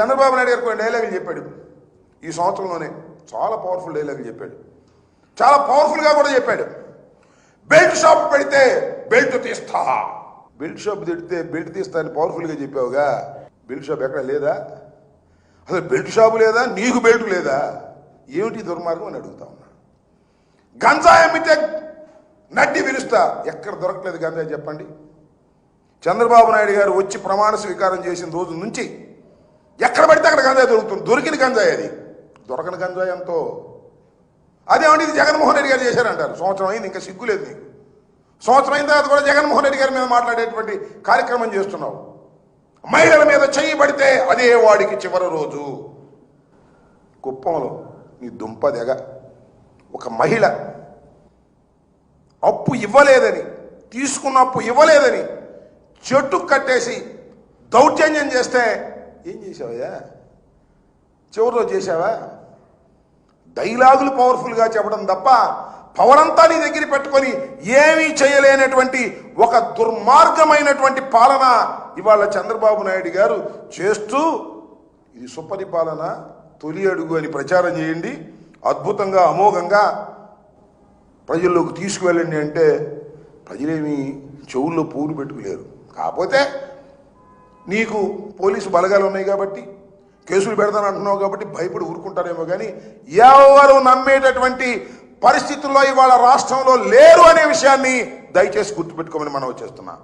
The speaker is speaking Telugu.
చంద్రబాబు నాయుడు గారు కొన్ని డైలాగులు చెప్పాడు. ఈ సంవత్సరంలోనే చాలా పవర్ఫుల్ డైలాగులు చెప్పాడు. చాలా పవర్ఫుల్గా కూడా చెప్పాడు. బెల్ట్ షాప్ పెడితే బెల్ట్ తీస్తా. బెల్ట్ షాప్ తిడితే బెల్ట్ తీస్తా అని పవర్ఫుల్గా చెప్పావుగా. బెల్ట్ షాప్ ఎక్కడ లేదా? అసలు బెల్ట్ షాపు లేదా? నీకు బెల్ట్ లేదా? ఏమిటి దుర్మార్గం అని అడుగుతా ఉన్నా. గంజాయి అమ్మితే నడ్డి పిలుస్తా. ఎక్కడ దొరకలేదు గంజాయి చెప్పండి. చంద్రబాబు నాయుడు గారు వచ్చి ప్రమాణ స్వీకారం చేసిన రోజు నుంచి ఎక్కడ పడితే అక్కడ గంజాయి దొరుకుతుంది. దొరికిన గంజాయి అది. దొరకని గంజాయి ఎంతో. అదేమంటే ఇది జగన్మోహన్ రెడ్డి గారు చేశారంటారు. సంవత్సరం అయింది ఇంకా సిగ్గులేదు నీకు. సంవత్సరం అయిన తర్వాత కూడా జగన్మోహన్ రెడ్డి గారి మీద మాట్లాడేటువంటి కార్యక్రమం చేస్తున్నావు. మహిళల మీద చెయ్యి పడితే అదే వాడికి చివరి రోజు. కుప్పంలో నీ దుంప దెగ ఒక మహిళ అప్పు ఇవ్వలేదని తీసుకున్న అప్పు ఇవ్వలేదని చెట్టు కట్టేసి దౌర్జన్యం చేస్తే ఏం చేసావయ్యా? చివరిలో చేసావా? డైలాగులు పవర్ఫుల్గా చెప్పడం తప్ప పవర్ అంతా నీ దగ్గర పెట్టుకొని ఏమీ చేయలేనటువంటి ఒక దుర్మార్గమైనటువంటి పాలన ఇవాళ చంద్రబాబు నాయుడు గారు చేస్తూ ఇది సుపరిపాలన తొలి అడుగు అని ప్రచారం చేయండి. అద్భుతంగా అమోఘంగా ప్రజల్లోకి తీసుకువెళ్ళండి అంటే ప్రజలేమి చెవుల్లో పూలు పెట్టుకోలేరు. కాకపోతే నీకు పోలీసు బలగాలు ఉన్నాయి కాబట్టి కేసులు పెడతాను అంటున్నావు కాబట్టి భయపడి ఊరుకుంటారేమో కానీ ఎవరు నమ్మేటటువంటి పరిస్థితుల్లో ఇవాళ రాష్ట్రంలో లేరు అనే విషయాన్ని దయచేసి గుర్తుపెట్టుకోమని మనం వచ్చేస్తున్నాం